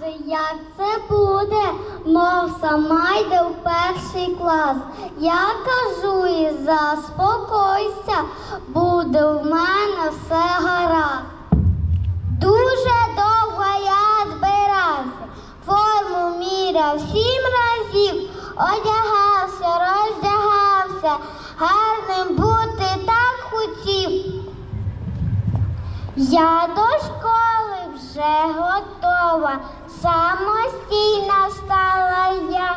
каже, як це буде, мов сама йде в перший клас. Я кажу і заспокойся, буде в мене все гаразд. Дуже довго я збирався, форму міряв сім разів, одягався, роздягався, гарним бути так хотів. Я до школи вже готова, самостійна стала я,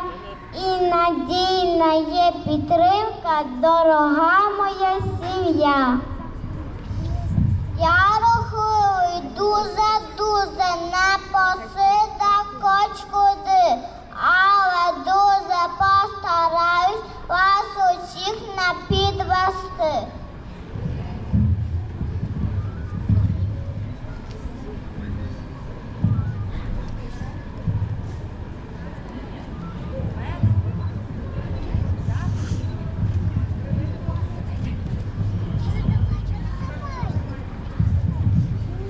і надійна є підтримка, дорога моя сім'я. Я рахую дуже-дуже не посида коч куди, але дуже постараюсь вас усіх не підвести.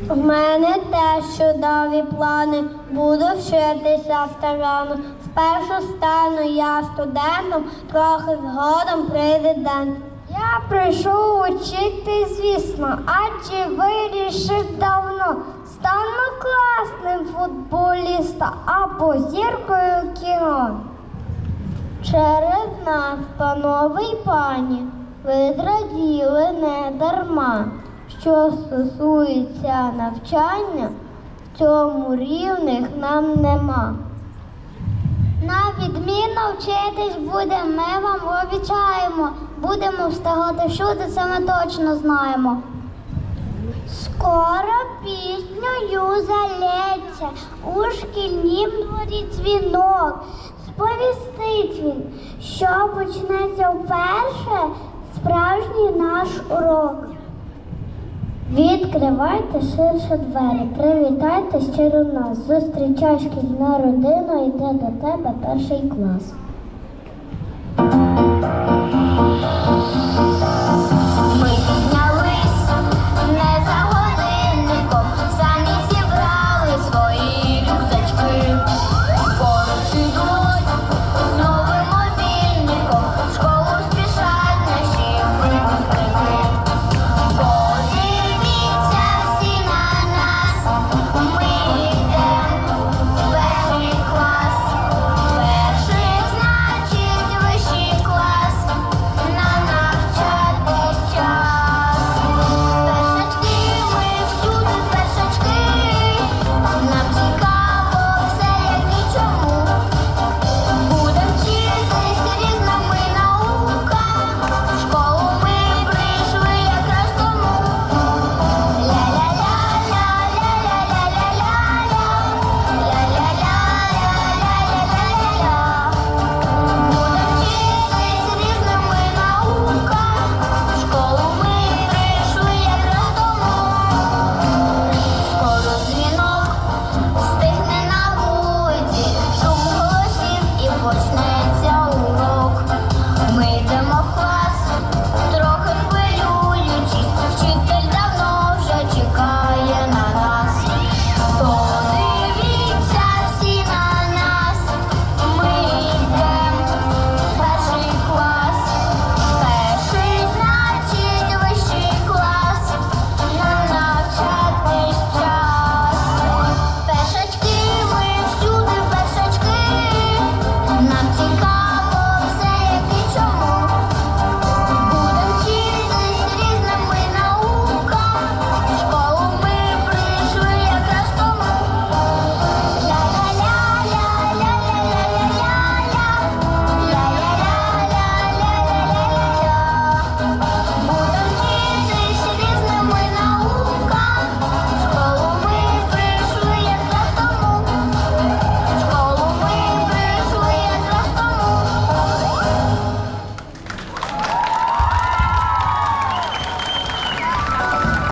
У мене теж чудові плани. Буду вчитися старано. Спершу стану я студентом, трохи згодом президент. Я прийшов учити, звісно, адже вирішив давно. Стану класним футболістом або зіркою кіно. Через нас, панове й пані, ви зраділи не дарма. Що стосується навчання, в цьому рівних нам нема. На відмінно вчитись будемо, ми вам обіцяємо. Будемо встигати всюди, це ми точно знаємо. Скоро піснею залється у шкільнім дворі дзвінок. Сповістить він, що почнеться вперше справжній наш урок. Відкривайте ширше двері, привітайте щиро нас. Зустрічай шкільна родина, йде до тебе перший клас.